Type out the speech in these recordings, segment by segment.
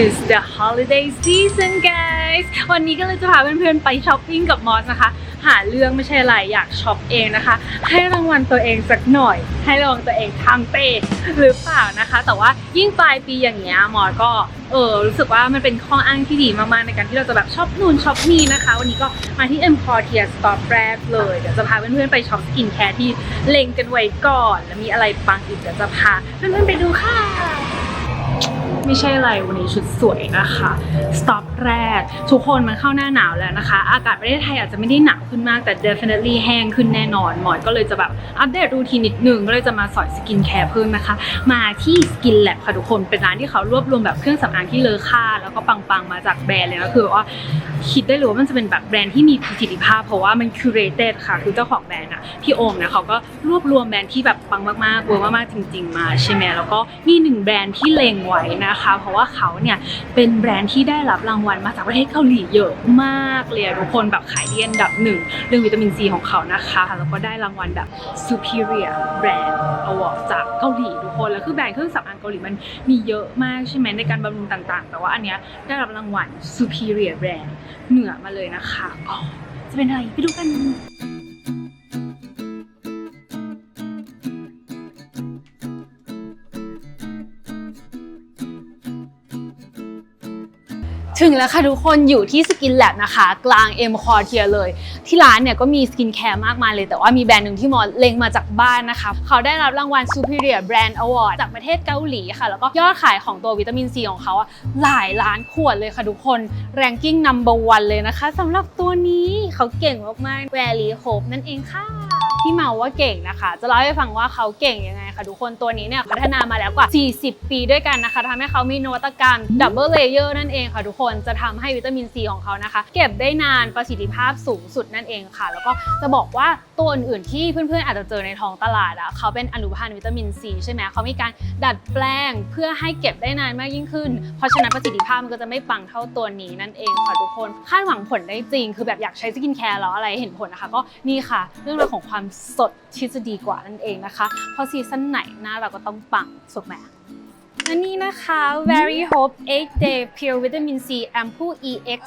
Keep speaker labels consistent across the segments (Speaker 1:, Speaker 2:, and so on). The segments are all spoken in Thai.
Speaker 1: is the holiday season guys วันนี้ก็เลยจะพาเพื่อนๆไปช้อปปิ้งกับมอสนะคะ หาเรื่องไม่ใช่อะไรอยากช็อปเองนะคะ ให้รางวัลตัวเองสักหน่อย ให้รางวัลตัวเองทางเป้หรือเปล่านะคะ แต่ว่ายิ่งปลายปีอย่างเงี้ยมอสก็เออรู้สึกว่ามันเป็นข้ออ้างที่ดีมากๆในการที่เราจะแบบช็อปนู่นช็อปนี่นะคะ วันนี้ก็มาที่ M Quartier Store แรกเลยเดี๋ยวจะพาเพื่อนๆไปช็อปสกินแคร์ที่เล็งกันไว้ก่อน แล้วมีอะไรปังอีกเดี๋ยวจะพาเพื่อนๆไปดูค่ะ ไม่ใช่อะไรวันนี้ชุดสวยนะคะสต็อปแรก ทุกคนมันเข้าหน้าหนาวแล้วนะคะ อากาศประเทศไทยอาจจะไม่ได้หนาวขึ้นมากแต่ definitely แห้งขึ้นแน่นอน หมอนก็เลยจะแบบอัปเดตรูทีนิดนึงก็เลยจะมาสอนสกินแคร์เพิ่มนะคะ มาที่ Skin Lab ค่ะทุกคนเป็นร้านที่เขารวบรวมแบบเครื่องสำอางที่เลอค่า แล้วก็ปังๆมาจากแบรนด์เลยนะคือว่าคิดได้เลยว่ามันจะเป็นแบบแบรนด์ที่มีประสิทธิภาพ เพราะว่ามัน curated ค่ะ คือเจ้าของแบรนด์อะพี่โอมนะเขาก็รวบรวมแบรนด์ที่แบบปังมากๆเวอร์มากๆจริง ๆ มาใช่ไหมแล้วก็มีหนึ่งแบรนด์ที่เล็งไว้นะคะเพราะว่าเขาเนี่ยเป็นแบรนด์ที่ได้รับรางวัลมาจากประเทศเกาหลีเยอะมากเลยทุกคนแบบขายดีอันดับหนึ่งเรื่องวิตามินซีของเขานะคะแล้วก็ได้รางวัลแบบ superior brand award จากเกาหลีทุกคนแล้วคือแบรนด์เครื่องสำอางเกาหลีมันมีเยอะมากใช่ไหมในการบำรุงต่างๆ แต่ว่าอันเนี้ยได้รับรางวัล superior brand เหนือมาเลยนะคะก็จะเป็นอะไรไปดูกัน ถึงแล้วค่ะทุกคนอยู่ที่สกินแลบนะคะ กลางเอ็มคอเทียเลย ที่ร้านเนี่ยก็มีสกินแคร์มากมายเลย แต่ว่ามีแบรนด์หนึ่งที่มอเล็งมาจากบ้านนะคะ เขาได้รับรางวัล Superior Brand Award จากประเทศเกาหลีค่ะ แล้วก็ยอดขายของตัววิตามินซีของเขาอะหลายล้านขวดเลยค่ะทุกคน ranking number one เลยนะคะสำหรับตัวนี้เขาเก่งมากๆ Very Hope นั่นเองค่ะที่เมาว่าเก่งนะคะ จะเล่าให้ฟังว่าเขาเก่งยังไง ค่ะทุกคนตัวนี้เนี่ยพัฒนามาแล้วกว่า 40 ปีด้วยกันนะคะทำให้เขามีนวัตกรรมดับเบิลเลเยอร์นั่นเองค่ะทุกคนจะทำให้วิตามินซีของเขานะคะ เก็บได้นานประสิทธิภาพสูงสุดนั่นเองค่ะ แล้วก็จะบอกว่าตัวอื่นๆที่เพื่อนๆอาจจะเจอในท้องตลาดอะเขาเป็นอนุพันธ์วิตามินซีใช่ไหมเขามีการดัดแปลงเพื่อให้เก็บได้นานมากยิ่งขึ้น เพราะฉะนั้นประสิทธิภาพมันก็จะไม่ปังเท่าตัวนี้นั่นเองค่ะทุกคนคาดหวังผลได้จริง คือแบบอยากใช้สกินแคร์แล้วอะไรเห็นผลนะคะ ก็นี่ค่ะ เรื่องราวของความสดที่จะดีกว่านั่นเองนะคะพราะซีซั่นไหนหน้าเราก็ต้องปังสุกไหมอันนี้นะคะ Very Hope 8 Day Pure Vitamin C Ampoule EX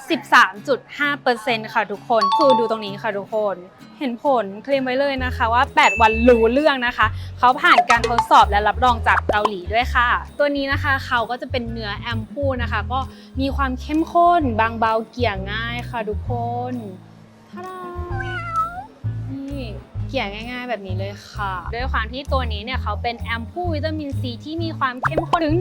Speaker 1: 13.5%ค่ะทุกคน คือดูตรงนี้ค่ะทุกคน เห็นผลเคลมไว้เลยนะคะว่า 8 วันรู้เรื่องนะคะ เขาผ่านการทดสอบและรับรองจากเกาหลีด้วยค่ะ ตัวนี้นะคะเขาก็จะเป็นเนื้อแอมพูนะคะ ก็มีความเข้มข้น บางเบาเกี่ยง่ายค่ะทุกคนทาา กี่ยง่ายๆ แบบนี้เลยค่ะ ด้วยความที่ตัวนี้เนี่ยเขาเป็นแอมพูวิตามินซีที่มีความเข้มข้นถึง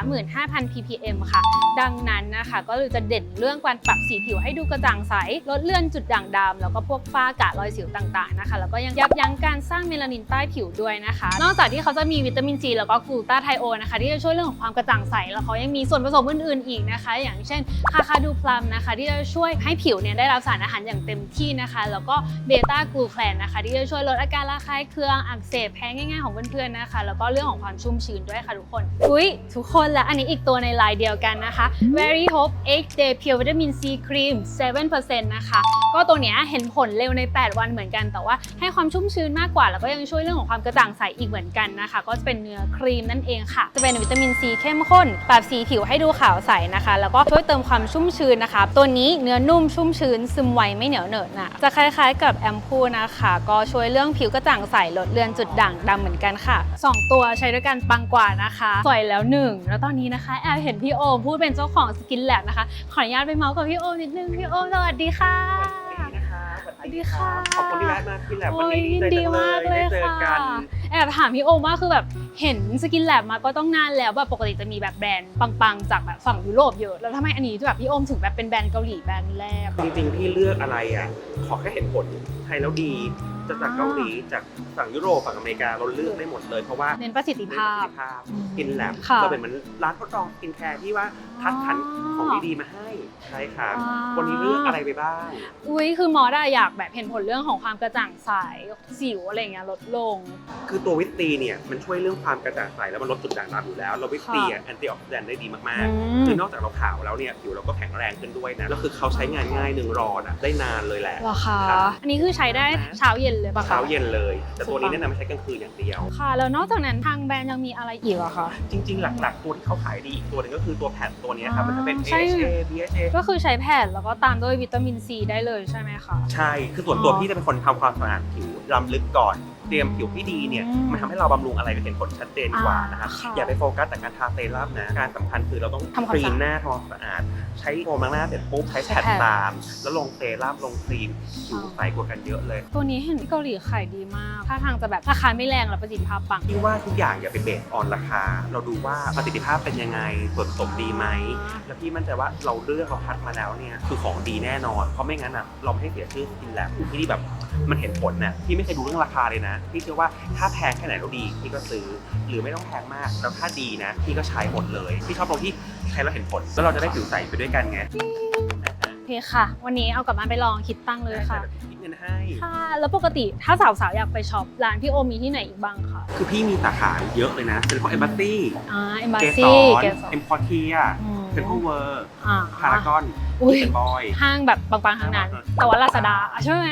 Speaker 1: 135,000 ppm ค่ะ ดังนั้นนะคะก็เลยจะเด่นเรื่องการปรับสีผิวให้ดูกระจ่างใส ลดเลือนจุดด่างดำแล้วก็พวกฝ้ากระรอยสิวต่างๆนะคะ แล้วก็ยังยับยั้งการสร้างเมลานินใต้ผิวด้วยนะคะ นอกจากที่เขาจะมีวิตามินซีแล้วก็กลูตาไทโอนนะคะ ที่จะช่วยเรื่องของความกระจ่างใส แล้วเขายังมีส่วนผสมอื่นๆอีกนะคะ อย่างเช่นคาคาดูพลัมนะคะ ที่จะช่วยให้ผิวเนี่ยได้รับสารอาหารอย่างเต็มที่นะคะ แล้วก็เบต้ากลูแคนนะคะที่จะช่วยลดอาการระคายเคืองอักเสบแพ้ง่ายๆของเพื่อนๆนะคะ แล้วก็เรื่องของความชุ่มชื้นด้วยค่ะทุกคน อุ๊ยทุกคนและอันนี้อีกตัวในลายเดียวกันนะคะ Very Hope 8 Day Pure Vitamin C Cream 7%นะคะก็ตัวเนี้ยเห็นผลเร็วใน 8 วันเหมือนกัน แต่ว่าให้ความชุ่มชื้นมากกว่า แล้วก็ยังช่วยเรื่องของความกระจ่างใสอีกเหมือนกันนะคะ ก็จะเป็นเนื้อครีมนั่นเองค่ะ จะเป็นวิตามินซีเข้มข้น ปรับสีผิวให้ดูขาวใสนะคะ แล้วก็ช่วยเติมความชุ่มชื้นนะคะ ตัวนี้เนื้อนุ่มชุ่มชื้นซึมไวไม่เหนียวเหนอะนะจะคล้ายๆ กับแอมพูนะคะ ก็ช่วยเรื่องผิวกระจ่างใสลดเลือนจุดด่างดำเหมือนกันค่ะสองตัวใช้ด้วยกันปังกว่านะคะสวยแล้วหนึ่งแล้วตอนนี้นะคะแอบเห็นพี่โอมพูดเป็นเจ้าของสกินแลบนะคะ ขออนุญาตไปเมาส์กับพี่โอมนิดนึงพี่โอมสวัสดีค่ะ
Speaker 2: สวัสดีนะคะ
Speaker 1: สวัสดีค่ะ
Speaker 2: ขอบคุณที่แวะมาที่แลบ
Speaker 1: โอ้
Speaker 2: วัน
Speaker 1: ย
Speaker 2: นี้
Speaker 1: ยิน
Speaker 2: ดี
Speaker 1: ดี
Speaker 2: ใจจัง
Speaker 1: มาก
Speaker 2: เล
Speaker 1: เลยย
Speaker 2: ได้เจอ
Speaker 1: ค่ะ
Speaker 2: กัน
Speaker 1: แอบถามพี่โอมว่าคือแบบเห็นสกินแลบมาก็ต้องนานแล้วแบบปกติจะมีแบบแบรนด์ปังๆ จากแบบฝั่งยุโรปเยอะแล้วทำไมอันนี้แบบพี่โอมถึงแบบเป็นแบรนด์เกาหลีแบรนด์แรก
Speaker 2: จริงๆพี่เลือกอะไรอะขอแค่เห็นผลไทยแล้วดี จะจากเกาหลีจากฝั่งยุโรปฝั่งอเมริกาเราเลือกได้หมดเลยเพราะว่า
Speaker 1: เน้นประสิทธิภาพ
Speaker 2: ประสิทธิภาพกินแลบ
Speaker 1: ค่ะ
Speaker 2: เราเป็นเหมือนร้านทดลองกินแคร์ที่ว่าคัดสรรของดีๆมาให้ใช่ครับ
Speaker 1: อ่า
Speaker 2: วันนี้เลือกอะไรไปบ้าง
Speaker 1: อุ้ยคือมอสอะอยากแบบเห็นผลเรื่องของความกระจ่างใสสิวอะไรอย่างเงี้ยลดลง
Speaker 2: คือตัววิตตีเนี่ยมันช่วยเรื่องความกระจ่างใสแล้วมันลดจุดด่างดำอยู่แล้วแล้ววิตตีอะ แอนตี้ออกซิแดนต์ได้ดีมาก
Speaker 1: อื
Speaker 2: ๆ
Speaker 1: ม
Speaker 2: คือนอกจากเราขาวแล้วเนี่ยผิวเราก็แข็งแรงขึ้นด้วยนะแล้วคือเขาใช้งานง่ายหนึ่งรอดอะได้นานเลยแหละ
Speaker 1: เหรอคะ
Speaker 2: ครับ
Speaker 1: อันนี้คือใช้ได้เช้าเย็นเลยปะคะ
Speaker 2: เช้าเย็นเลย แต่ตัวนี้
Speaker 1: super
Speaker 2: แนะนำให้ใช้กลางคืนอย่างเดียว
Speaker 1: ค่ะ แล้วนอกจากนั้นทางแบรนด์ยังมีอะไรอีกอะคะ
Speaker 2: จริง ๆ หลักๆ ตัวที่เขาขายดีอีกตัวหนึงก็คือตัวแผ่นตัวเนี้ยครับ
Speaker 1: อ่ามั
Speaker 2: มันจะเป็น
Speaker 1: ใช่
Speaker 2: AHA BHA
Speaker 1: ก็คือใช้แผ่นแล้วก็ตามด้วยวิตามินซีได้เลยใช่ไหมคะ
Speaker 2: ใช่ คือส่วนตัว
Speaker 1: อ๋อ
Speaker 2: พี่จะเป็นคนทำความสะอาดผิวลำลึกก่อน เตรียมผิวที่ดีเนี่ย
Speaker 1: อืม
Speaker 2: มันทำให้เราบำรุงอะไรก็เห็นผลชัดเจนกว่า
Speaker 1: อ่าน
Speaker 2: นะครับ
Speaker 1: ค่ะ
Speaker 2: อย่าไปโฟกัสแต่การทาเซรั่มนะ การสำคัญคือเราต้อง
Speaker 1: ทำความ
Speaker 2: คลี
Speaker 1: สะ
Speaker 2: น
Speaker 1: อาด
Speaker 2: หน้าทำความสะอาด ใช้โฟมล้างหน้าเสร็จปุ๊บใช้
Speaker 1: ใช้
Speaker 2: แผ่น
Speaker 1: แผ่น
Speaker 2: ตาม แล้วลงเซรั่มลงครีมผิว
Speaker 1: อ๋อ
Speaker 2: ใสกว่ากันเยอะเลย
Speaker 1: ตัวนี้เห็นที่เกาหลีขายดีมาก ถ้าทางจะแบบราคาไม่แรงแล้วประสิทธิภาพปัง
Speaker 2: พี่ว่าทุกอย่างอย่าไปเบสออนราคา เราดูว่าประสิทธิภาพเป็นยังไงส่วนผสมดีไหม แล้วพี่มั่นใจว่าเราเลือกเราคัดมาแล้วเนี่ยคือของดีแน่นอน เพราะไม่งั้นอะเราไม่ให้เสียชื่อสกินแลบที่นี่แบบ มันเห็นผลน่ะพี่ไม่เคยดูเรื่องราคาเลยนะพี่เชื่อว่าถ้าแพงแค่ไหนเราดีพี่ก็ซื้อ หรือไม่ต้องแพงมากแล้วถ้าดีนะพี่ก็ใช้หมดเลยพี่ชอบตรงที่ใช้แล้วเห็นผลแล้วเราจะได้ผิวใสไปด้วยกันไง
Speaker 1: โอเคค่ะ วันนี้เอากลับบ้านไปลองคิดตั้งเลยค่ะ
Speaker 2: แต่พี่คิดเงินให้
Speaker 1: ค่ะ แล้วปกติถ้าสาวๆอยากไปช็อปร้านพี่โอมีที่ไหนอีกบ้างคะ
Speaker 2: คือพี่มีสาขาเยอะเลยนะเป็นพวกเอมบัตตี้
Speaker 1: อ่าเอ็มบา
Speaker 2: เกส
Speaker 1: ซี
Speaker 2: ร
Speaker 1: เกส
Speaker 2: เอ็มพอร์เทีย
Speaker 1: อืม
Speaker 2: เป็นพวกเวอร์
Speaker 1: อ่า
Speaker 2: พารากอน
Speaker 1: อุ้ย
Speaker 2: เป็นบอย
Speaker 1: ห้างแบบปังๆทั้งนั้น แต่ว่าลาซาด้าใช่ไหม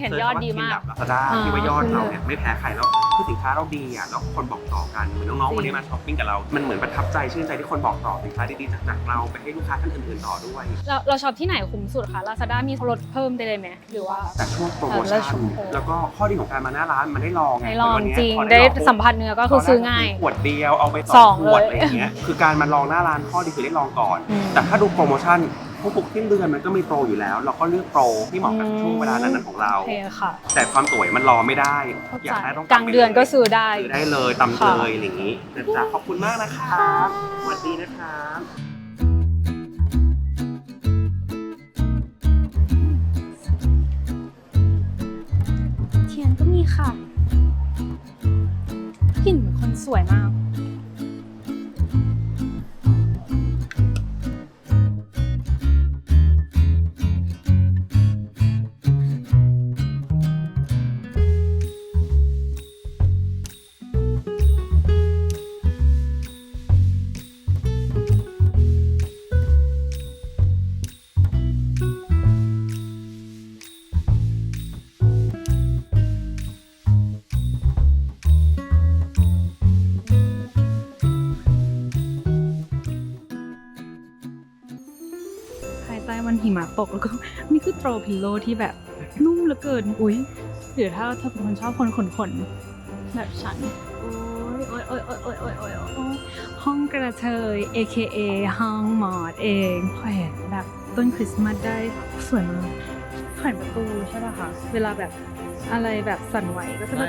Speaker 1: เห็นยอดดีมาก
Speaker 2: ลาซาด้า
Speaker 1: อ่า
Speaker 2: ที่ว่ายอดเราเนี่ยไม่แพ้ใครแล้วคือสินค้าเราดีอะแล้วคนบอกต่อกันเหมือนน้องๆวันนี้มาช้อปปิ้งกับเรา มันเหมือนประทับใจชื่นใจที่คนบอกต่อสินค้าดีๆจากเราไปให้ลูกค้าท่านอื่นๆต่อด้วย
Speaker 1: เราเราช็อปที่ไหนคุ้มสุดคะลาซาด้ามีลดเพิ่มได้เลยไหมหรือว่า
Speaker 2: แต่ช่วงโปรโม
Speaker 1: เออแล้
Speaker 2: ชั่
Speaker 1: วนช่วงโปร
Speaker 2: แล้วก็ข้อดีของการมาหน้าร้านมันได้ลองไให้
Speaker 1: ลอง
Speaker 2: เหมืนวันเนี้ย
Speaker 1: จริง
Speaker 2: พอ
Speaker 1: ได้
Speaker 2: ลองปุ๊บ
Speaker 1: สัมผัสเนื้อก็คือซื้อง่าย
Speaker 2: ขวดเดียวเอาไป
Speaker 1: ส
Speaker 2: ส
Speaker 1: อ
Speaker 2: องงขวด
Speaker 1: เลย
Speaker 2: อะไรอย่างเงี้ยคือการมาลองหน้าร้านข้อดีคือได้ลองก่อน
Speaker 1: อืม
Speaker 2: แต่ถ้าดูโปรโมชั่น พวกปุกสิ้นเดือนมันก็มีโปรอยู่แล้ว เราก็เลือกโปรที่เหมาะกับช่วงเวลานั้นๆของเรา
Speaker 1: โอเคค่ะ
Speaker 2: แต่ความสวยมันรอไม่ได้
Speaker 1: เข้า
Speaker 2: อยากได้ต้อง
Speaker 1: ใจกลางเดือนก็ซื้อได้
Speaker 2: ซื้อได้เลยตำ
Speaker 1: ค่ะ
Speaker 2: เลยอะไรอย่างนี้นะจ๊ะขอบคุณมากนะครับสวัสดีนะครับ
Speaker 1: เทียนก็มีค่ะกลิ่นเหมือนคนสวยมาก วันหิมะตกแล้วก็นี่คือโตรพิโลที่แบบนุ่มเหลือเกิน อุ้ยเดี๋ยวถ้าถ้าเป็นคนชอบคนขนๆแบบฉันโอ้ยโอ้ยโอ้ยโอ้ยโอ้ยโอ้ยห้องกระเทย AKA ห้องหมอดเองแขวนแบบต้นคริสต์มาสได้สวยมากแขวนประตูใช่ป่ะคะเวลาแบบอะไรแบบสั่นไหวก็จะแบบ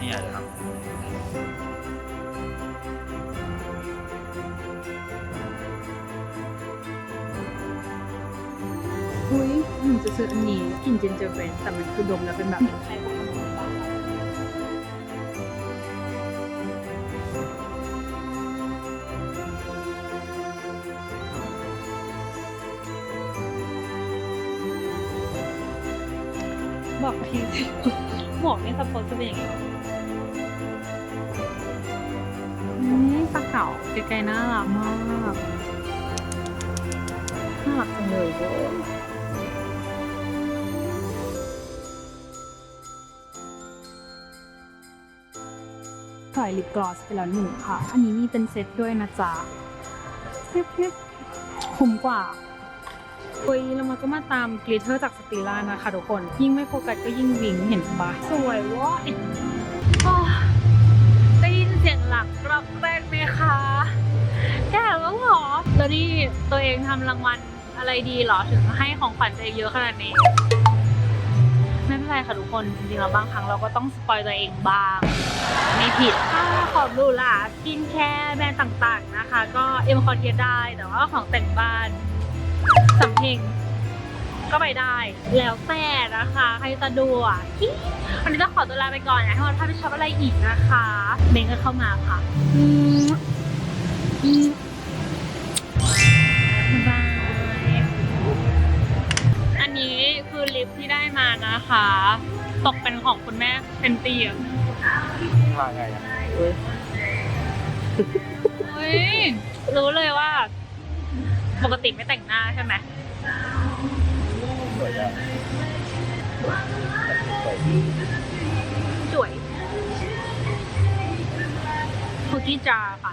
Speaker 3: เนี่ยครับ
Speaker 1: ซื้ออันนี้กลิ่นเจนเจอร์เบรนแต่มันคือดมแล้วเป็นแบบใครบอกว่ามันบ้าบอกทีสิหมวกนี่สปอร์ตจะเป็นอย่างไงอืมปลาเก๋าไกลๆน่ารักมาก น่ารักจังเลยเว้ย ใส่ลิปกลอสไปแล้วหนึ่งค่ะ อันนี้มีเป็นเซตด้วยนะจ๊ะเรียบๆคุ้มกว่าเฮ้ยแล้วมันก็มาตามกลิตเตอร์จากสติล่านะคะทุกคน ยิ่งไม่โฟกัสก็ยิ่งวิงเห็นปะสวยเวะได้ยินเสียงหลักรอบแรกไหมคะแก่แล้วหรอแล้วนี่ตัวเองทำรางวัลอะไรดีเหรอถึงให้ของขวัญตัวเองเยอะขนาดนี้ ไม่เป็นไรค่ะทุกคนจริงๆแล้วบางครั้งเราก็ต้องสปอยตัวเองบ้าง ไม่ผิดถ้าของดูล่ะกินแค่แบรนด์ต่างๆนะคะ ก็เอ็มคอร์เทียได้แต่ว่าของแต่งบ้านสำเพ็งก็ไปได้แล้วแต่นะคะ ใครสะดวกวันนี้ต้องขอตัวลาไปก่อนนะให้วันพาไปชอปอะไรอีกนะคะเบนก็เข้ามาค่ะ มานะคะ ตกเป็นของคุณแม่เป็นเตียง
Speaker 2: มาไงอะ
Speaker 1: เฮ้ยรู้เลยว่า ปกติไม่แต่งหน้าใช่ไหม
Speaker 2: สวยจัง
Speaker 1: สวยคุกกี้จาค่ะ